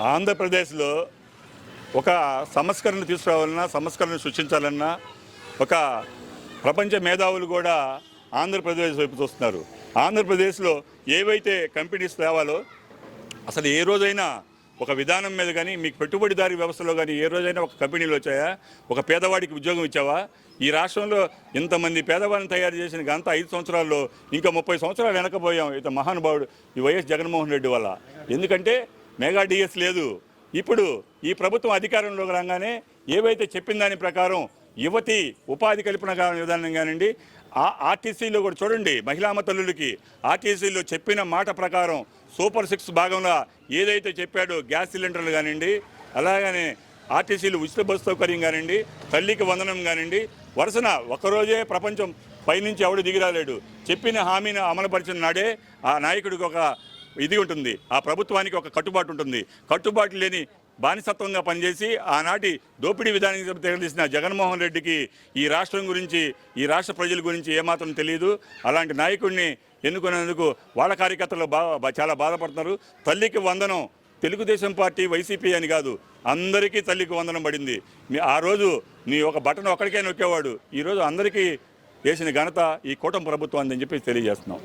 ఆంధ్రప్రదేశ్లో ఒక సంస్కరణ తీసుకురావాలన్నా సంస్కరణ సృష్టించాలన్నా ఒక ప్రపంచ మేధావులు కూడా ఆంధ్రప్రదేశ్ వైపు చూస్తున్నారు. ఆంధ్రప్రదేశ్లో ఏవైతే కంపెనీస్ తేవాలో అసలు ఏ రోజైనా ఒక విధానం మీద కానీ మీకు పెట్టుబడిదారీ వ్యవస్థలో కానీ ఏ రోజైనా ఒక కంపెనీలు వచ్చాయా? ఒక పేదవాడికి ఉద్యోగం ఇచ్చావా? ఈ రాష్ట్రంలో ఇంతమంది పేదవాడిని తయారు చేసిన గంత ఐదు సంవత్సరాల్లో ఇంకా ముప్పై సంవత్సరాలు వెనకపోయాం. ఇత మహానుభావుడు ఈ వైఎస్ జగన్మోహన్ రెడ్డి వల్ల. ఎందుకంటే మెగా డిఎస్ లేదు. ఇప్పుడు ఈ ప్రభుత్వం అధికారంలోకి రాగానే ఏవైతే చెప్పిన దాని ప్రకారం యువతి ఉపాధి కల్పన కా- విధానం కానివ్వండి ఆ ఆర్టీసీలో కూడా చూడండి మహిళామ తల్లులకి ఆర్టీసీలో చెప్పిన మాట ప్రకారం సూపర్ సిక్స్ భాగంలో ఏదైతే చెప్పాడో గ్యాస్ సిలిండర్లు కానివ్వండి అలాగనే ఆర్టీసీలు ఉచిత బస్సు సౌకర్యం కానివ్వండి తల్లికి వందనం కానివ్వండి వరుసన ఒకరోజే ప్రపంచం పైనుంచి ఎవడు దిగిరాలేడు చెప్పిన హామీని అమలుపరిచిన నాడే ఆ నాయకుడికి ఒక ఇది ఉంటుంది. ఆ ప్రభుత్వానికి ఒక కట్టుబాటు ఉంటుంది. కట్టుబాటు లేని బానిసత్వంగా పనిచేసి ఆనాటి దోపిడీ విధానం తెలిసిన జగన్మోహన్ రెడ్డికి ఈ రాష్ట్రం గురించి ఈ రాష్ట్ర ప్రజల గురించి ఏమాత్రం తెలియదు. అలాంటి నాయకుడిని ఎన్నుకునేందుకు వాళ్ళ కార్యకర్తలు బా చాలా బాధపడుతున్నారు. తల్లికి వందనం తెలుగుదేశం పార్టీ వైసీపీ అని కాదు. అందరికీ తల్లికి వందనం పడింది. ఆ రోజు నీ ఒక బటన్ ఒక్కడికే నొక్కేవాడు. ఈరోజు అందరికీ వేసిన ఘనత ఈ కూటమి ప్రభుత్వం అని చెప్పి తెలియజేస్తున్నాం.